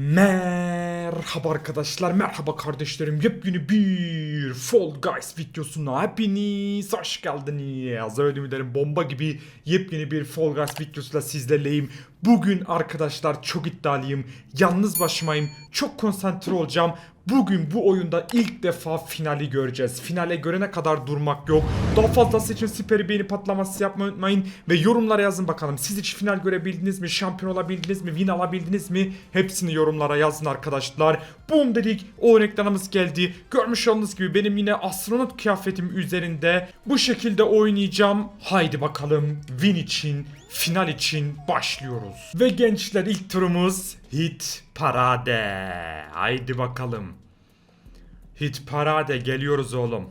Merhaba arkadaşlar, merhaba kardeşlerim. Yepyeni bir Fall Guys videosuna hepiniz hoş geldiniz. Öyle ederim bomba gibi yepyeni bir Fall Guys videosuyla sizlerleyim. Bugün arkadaşlar çok iddialıyım. Yalnız başımayım. Çok konsantre olacağım. Bugün bu oyunda ilk defa finali göreceğiz. Finale görene kadar durmak yok. Daha fazlası için süper beğeni patlaması yapmayı unutmayın. Ve yorumlara yazın bakalım. Siz hiç final görebildiniz mi? Şampiyon olabildiniz mi? Win alabildiniz mi? Hepsini yorumlara yazın arkadaşlar. Boom dedik. O ekranımız geldi. Görmüş olduğunuz gibi benim yine astronot kıyafetim üzerinde. Bu şekilde oynayacağım. Haydi bakalım. Win için final için başlıyoruz. Ve gençler ilk turumuz Hit Parade. Haydi bakalım. Hit Parade geliyoruz oğlum.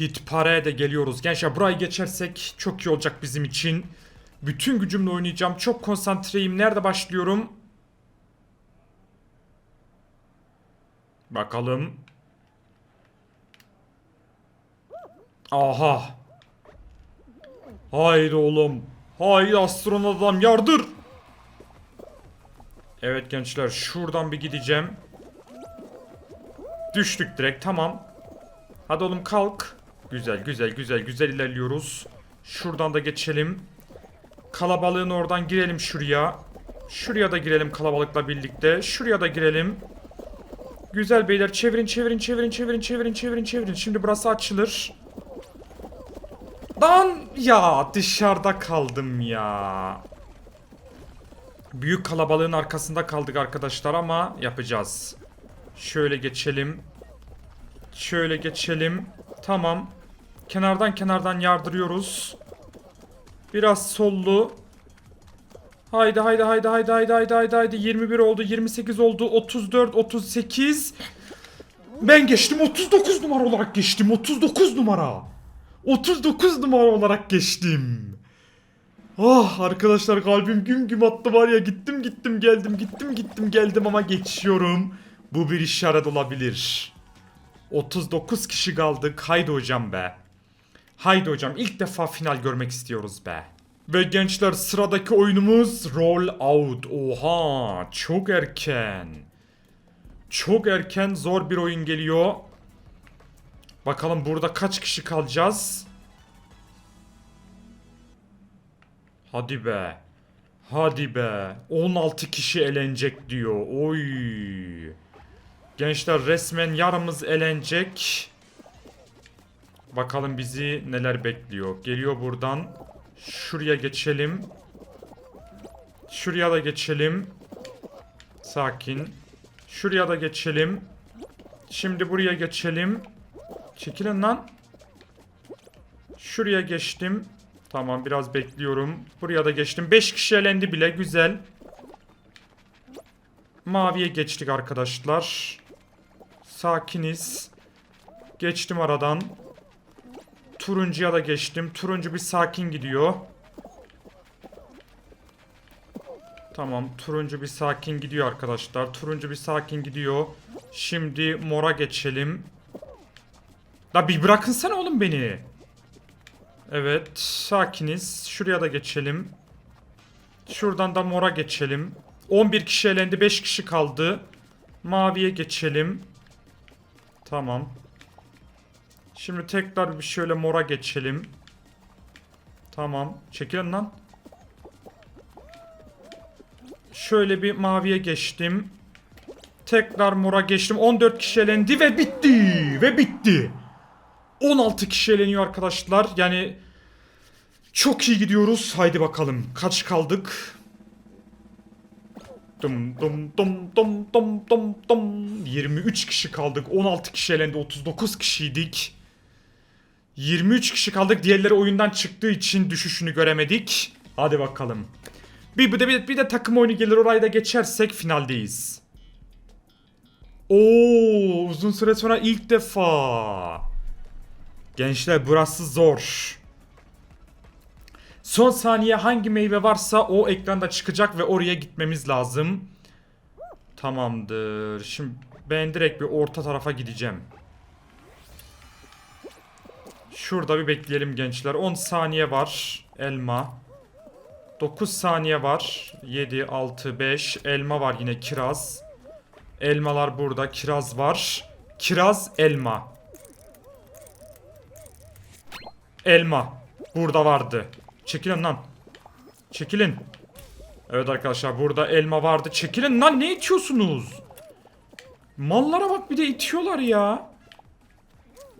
Hit Parade geliyoruz. Gençler burayı geçersek çok iyi olacak bizim için. Bütün gücümle oynayacağım. Çok konsantreyim. Nerede başlıyorum? Bakalım. Aha. Haydi oğlum. Haydi astronot adam yardır. Evet gençler şuradan bir gideceğim. Düştük direkt tamam. Hadi oğlum kalk. Güzel güzel güzel güzel ilerliyoruz. Şuradan da geçelim. Kalabalığın oradan girelim şuraya. Şuraya da girelim kalabalıkla birlikte. Şuraya da girelim. Güzel beyler çevirin çevirin çevirin çevirin çevirin çevirin çevirin. Şimdi burası açılır. Lan ya dışarıda kaldım ya. Büyük kalabalığın arkasında kaldık arkadaşlar ama yapacağız. Şöyle geçelim. Şöyle geçelim. Tamam. Kenardan kenardan yardırıyoruz. Biraz sollu. Haydi haydi haydi haydi haydi haydi haydi haydi 21 oldu 28 oldu 34 38 Ben geçtim 39 numara olarak geçtim 39 numara 39 numara olarak geçtim Ah arkadaşlar kalbim güm güm attı var ya gittim gittim geldim gittim gittim geldim ama geçiyorum Bu bir işaret olabilir 39 kişi kaldık haydi hocam be Haydi hocam ilk defa final görmek istiyoruz be. Ve gençler sıradaki oyunumuz Roll Out. Oha çok erken. Çok erken zor bir oyun geliyor. Bakalım burada kaç kişi kalacağız? Hadi be. Hadi be. 16 kişi elenecek diyor. Oy. Gençler resmen yarımız elenecek. Bakalım bizi neler bekliyor. Geliyor buradan. Şuraya geçelim. Şuraya da geçelim. Sakin. Şuraya da geçelim. Şimdi buraya geçelim. Çekilin lan. Şuraya geçtim. Tamam biraz bekliyorum. Buraya da geçtim. 5 kişi elendi bile. Güzel. Maviye geçtik arkadaşlar. Sakiniz. Geçtim aradan. Turuncuya da geçtim. Turuncu bir sakin gidiyor. Tamam. Turuncu bir sakin gidiyor arkadaşlar. Turuncu bir sakin gidiyor. Şimdi mora geçelim. La bir bırakınsana oğlum beni. Evet. Sakiniz. Şuraya da geçelim. Şuradan da mora geçelim. 11 kişi elendi. 5 kişi kaldı. Maviye geçelim. Tamam. Şimdi tekrar bir şöyle mora geçelim. Tamam. Çekilin lan. Şöyle bir maviye geçtim. Tekrar mora geçtim. 14 kişi elendi ve bitti. Ve bitti. 16 kişi eleniyor arkadaşlar. Yani çok iyi gidiyoruz. Haydi bakalım. Kaç kaldık? Dum dum dum dum dum dum dum. 23 kişi kaldık. 16 kişi elendi. 39 kişiydik. 23 kişi kaldık. Diğerleri oyundan çıktığı için düşüşünü göremedik. Hadi bakalım. Bir, bir, de, bir, de, takım oyunu gelir orayı da geçersek finaldeyiz. Oo, uzun süre sonra ilk defa. Gençler burası zor. Son saniye hangi meyve varsa o ekranda çıkacak ve oraya gitmemiz lazım. Tamamdır. Şimdi ben direkt bir orta tarafa gideceğim. Şurada bir bekleyelim gençler. 10 saniye var. Elma. 9 saniye var. 7, 6, 5. Elma var yine kiraz. Elmalar burada. Kiraz var. Kiraz, elma. Elma. Burada vardı. Çekilin lan. Çekilin. Evet arkadaşlar burada elma vardı. Çekilin lan ne itiyorsunuz? Mallara bak bir de itiyorlar ya.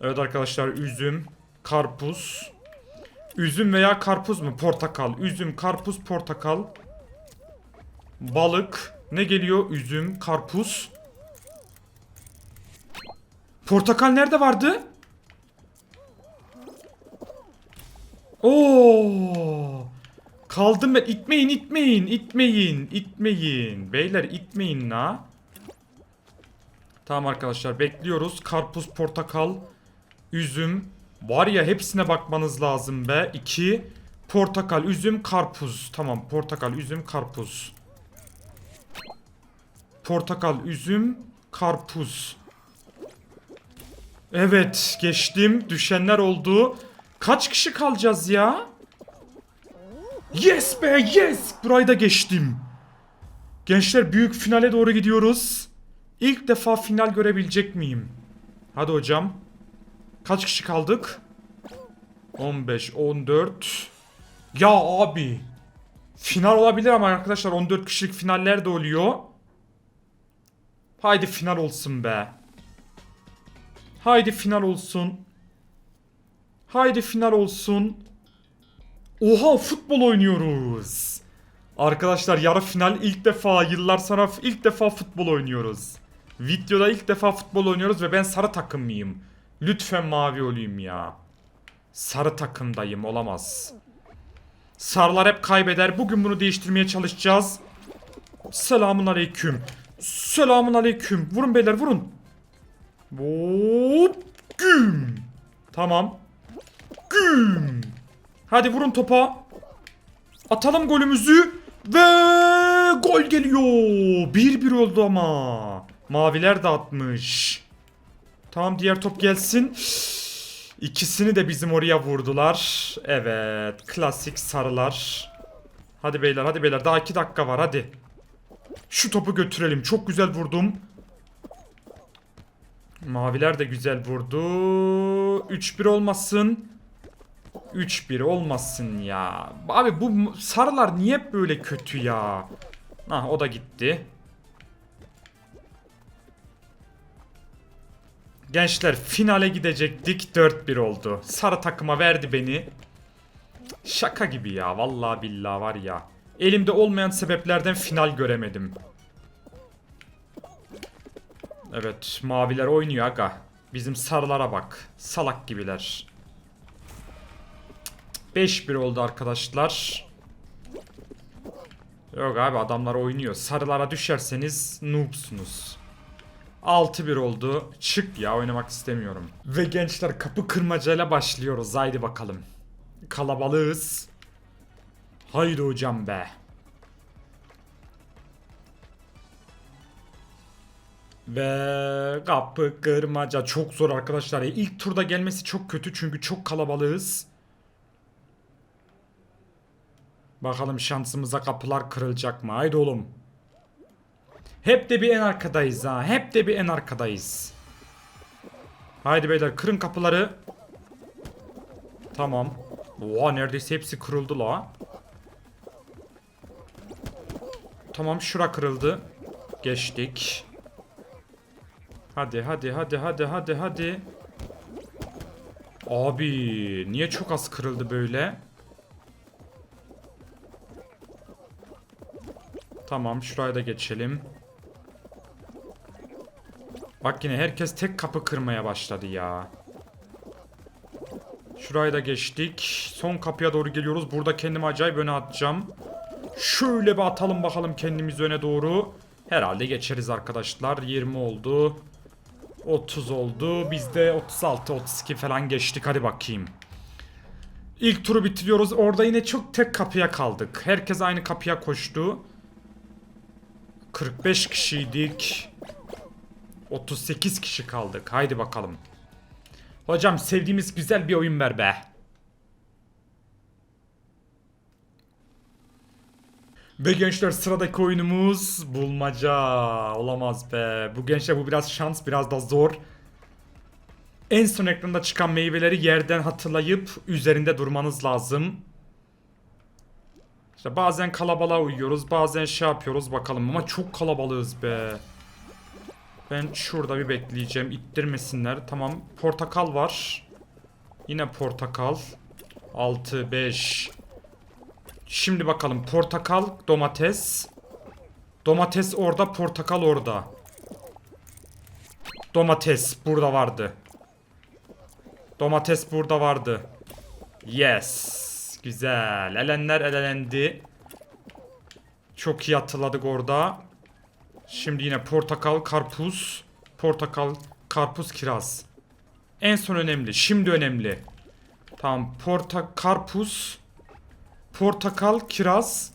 Evet arkadaşlar üzüm, karpuz. Üzüm veya karpuz mu? Portakal. Üzüm, karpuz, portakal. Balık. Ne geliyor? Üzüm, karpuz. Portakal nerede vardı? Oo! Kaldım ben. İtmeyin, itmeyin, itmeyin, itmeyin. Beyler itmeyin la. Tamam arkadaşlar bekliyoruz. Karpuz, portakal, üzüm. Var ya hepsine bakmanız lazım be. 2 portakal, üzüm, karpuz. Tamam portakal, üzüm, karpuz. Portakal, üzüm, karpuz. Evet geçtim. Düşenler oldu. Kaç kişi kalacağız ya? Yes be yes. Burayı da geçtim. Gençler büyük finale doğru gidiyoruz. İlk defa final görebilecek miyim? Hadi hocam. Kaç kişi kaldık? 15, 14. Ya abi. Final olabilir ama arkadaşlar 14 kişilik finaller de oluyor. Haydi final olsun be. Haydi final olsun. Haydi final olsun. Oha futbol oynuyoruz. Arkadaşlar yarı final ilk defa yıllar sonra ilk defa futbol oynuyoruz. Videoda ilk defa futbol oynuyoruz ve ben sarı takımlıyım. Lütfen mavi olayım ya. Sarı takımdayım olamaz. Sarılar hep kaybeder. Bugün bunu değiştirmeye çalışacağız. Selamun aleyküm. Selamun aleyküm. Vurun beyler vurun. Hop. Güm. Tamam. Güm. Hadi vurun topa. Atalım golümüzü. Ve gol geliyor. 1-1 oldu ama. Maviler de atmış. Tamam diğer top gelsin. İkisini de bizim oraya vurdular. Evet. Klasik sarılar. Hadi beyler hadi beyler. Daha 2 dakika var hadi. Şu topu götürelim. Çok güzel vurdum. Maviler de güzel vurdu. 3-1 olmasın. 3-1 olmasın ya. Abi bu sarılar niye böyle kötü ya? Ah o da gitti. Gençler finale gidecektik 4-1 oldu. Sarı takıma verdi beni. Şaka gibi ya vallahi billahi var ya. Elimde olmayan sebeplerden final göremedim. Evet maviler oynuyor aga. Bizim sarılara bak. Salak gibiler. 5-1 oldu arkadaşlar. Yok abi adamlar oynuyor. Sarılara düşerseniz noobsunuz. 6-1 oldu. Çık ya oynamak istemiyorum. Ve gençler kapı kırmacayla başlıyoruz. Haydi bakalım. Kalabalığız. Haydi hocam be. Ve kapı kırmaca çok zor arkadaşlar. İlk turda gelmesi çok kötü çünkü çok kalabalığız. Bakalım şansımıza kapılar kırılacak mı? Haydi oğlum. Hep de bir en arkadayız ha. Hep de bir en arkadayız. Haydi beyler kırın kapıları. Tamam. Oha neredeyse hepsi kırıldı la. Tamam şura kırıldı. Geçtik. Hadi hadi hadi hadi hadi hadi. Abi niye çok az kırıldı böyle? Tamam şuraya da geçelim. Bak yine herkes tek kapı kırmaya başladı ya. Şurayı da geçtik. Son kapıya doğru geliyoruz. Burada kendimi acayip öne atacağım. Şöyle bir atalım bakalım kendimizi öne doğru. Herhalde geçeriz arkadaşlar. 20 oldu. 30 oldu. Biz de 36, 32 falan geçtik. Hadi bakayım. İlk turu bitiriyoruz. Orada yine çok tek kapıya kaldık. Herkes aynı kapıya koştu. 45 kişiydik. 38 kişi kaldık. Haydi bakalım. Hocam sevdiğimiz güzel bir oyun ver be. Ve gençler sıradaki oyunumuz bulmaca. Olamaz be. Bu gençler bu biraz şans biraz da zor. En son ekranda çıkan meyveleri yerden hatırlayıp üzerinde durmanız lazım. İşte bazen kalabalığa uyuyoruz, bazen şey yapıyoruz bakalım ama çok kalabalığız be. Ben şurada bir bekleyeceğim, ittirmesinler. Tamam, portakal var. Yine portakal. 6, 5. Şimdi bakalım, portakal, domates. Domates orada, portakal orada. Domates burada vardı. Domates burada vardı. Yes. Güzel. Elenler elelendi. Çok iyi hatırladık orada. Şimdi yine portakal, karpuz. Portakal, karpuz, kiraz. En son önemli. Şimdi önemli. Tamam. Porta, karpuz. Portakal, kiraz.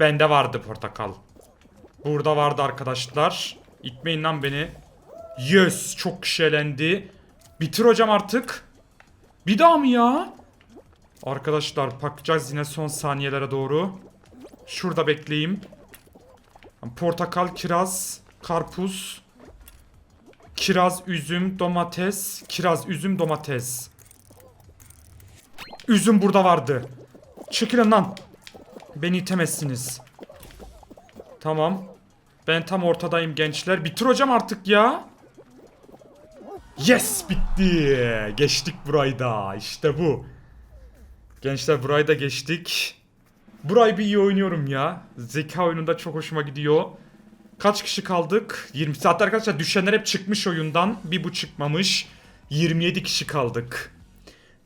Bende vardı portakal. Burada vardı arkadaşlar. İtmeyin lan beni. Yes. Çok kişilendi. Bitir hocam artık. Bir daha mı ya? Arkadaşlar bakacağız yine son saniyelere doğru. Şurada bekleyeyim. Portakal, kiraz, karpuz. Kiraz, üzüm, domates. Kiraz, üzüm, domates. Üzüm burada vardı. Çekilin lan. Beni itemezsiniz. Tamam. Ben tam ortadayım gençler. Bitir hocam artık ya. Yes bitti. Geçtik burayı da. İşte bu. Gençler burayı da geçtik. Burayı bir iyi oynuyorum ya. Zeka oyununda çok hoşuma gidiyor. Kaç kişi kaldık? 20 saatte arkadaşlar düşenler hep çıkmış oyundan. Bir bu çıkmamış. 27 kişi kaldık.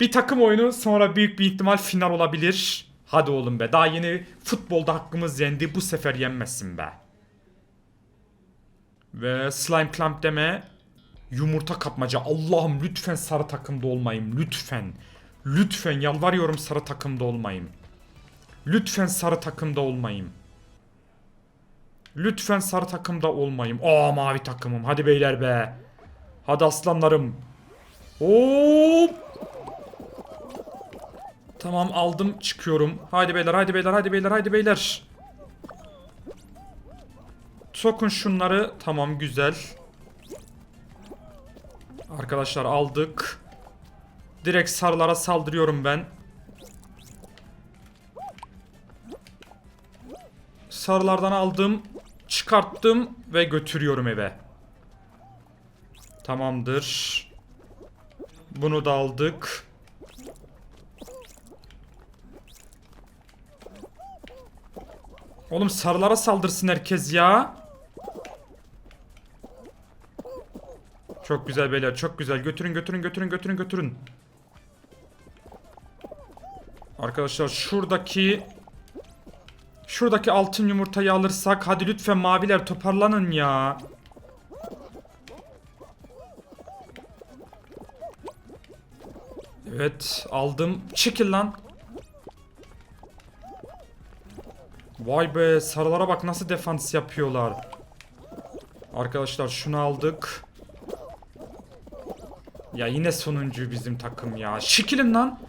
Bir takım oyunu sonra büyük bir ihtimal final olabilir. Hadi oğlum be. Daha yeni futbolda hakkımız yendi. Bu sefer yenmesin be. Ve slime clamp deme. Yumurta kapmaca. Allah'ım lütfen sarı takımda olmayayım. Lütfen. Lütfen yalvarıyorum sarı takımda olmayayım. Lütfen sarı takımda olmayayım. Lütfen sarı takımda olmayayım. Aa mavi takımım. Hadi beyler be. Hadi aslanlarım. Hop. Tamam aldım çıkıyorum. Haydi beyler haydi beyler haydi beyler haydi beyler. Sokun şunları. Tamam güzel. Arkadaşlar aldık. Direkt sarılara saldırıyorum ben. Sarılardan aldım. Çıkarttım ve götürüyorum eve. Tamamdır. Bunu da aldık. Oğlum sarılara saldırsın herkes ya. Çok güzel beyler çok güzel. Götürün götürün götürün götürün götürün. Arkadaşlar şuradaki Şuradaki altın yumurtayı alırsak hadi lütfen maviler toparlanın ya. Evet aldım. Çekil lan. Vay be sarılara bak nasıl defans yapıyorlar. Arkadaşlar şunu aldık. Ya yine sonuncu bizim takım ya. Çekilin lan.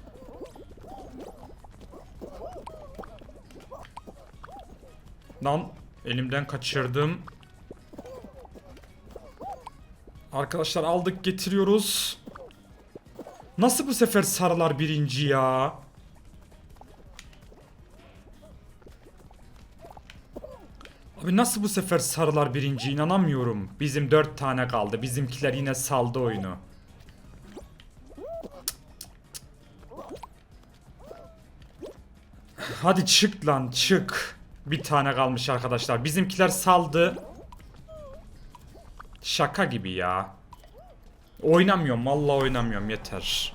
Lan elimden kaçırdım. Arkadaşlar aldık getiriyoruz. Nasıl bu sefer sarılar birinci ya? Abi nasıl bu sefer sarılar birinci inanamıyorum. Bizim dört tane kaldı. Bizimkiler yine saldı oyunu. Hadi çık lan çık. Bir tane kalmış arkadaşlar. Bizimkiler saldı. Şaka gibi ya. Oynamıyorum. Vallahi oynamıyorum. Yeter.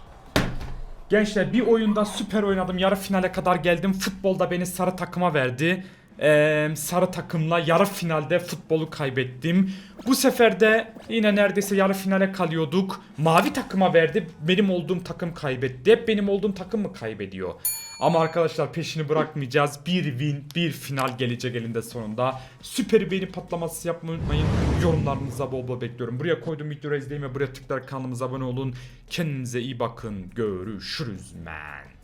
Gençler bir oyunda süper oynadım. Yarı finale kadar geldim. Futbolda beni sarı takıma verdi. Ee, sarı takımla yarı finalde futbolu kaybettim. Bu sefer de yine neredeyse yarı finale kalıyorduk. Mavi takıma verdi. Benim olduğum takım kaybetti. Hep benim olduğum takım mı kaybediyor? Ama arkadaşlar peşini bırakmayacağız. Bir win, bir final gelecek elinde sonunda. Süper beğeni patlaması yapmayı unutmayın. Yorumlarınıza bol bol bekliyorum. Buraya koyduğum videoyu izleyin ve buraya tıklayarak kanalımıza abone olun. Kendinize iyi bakın. Görüşürüz men.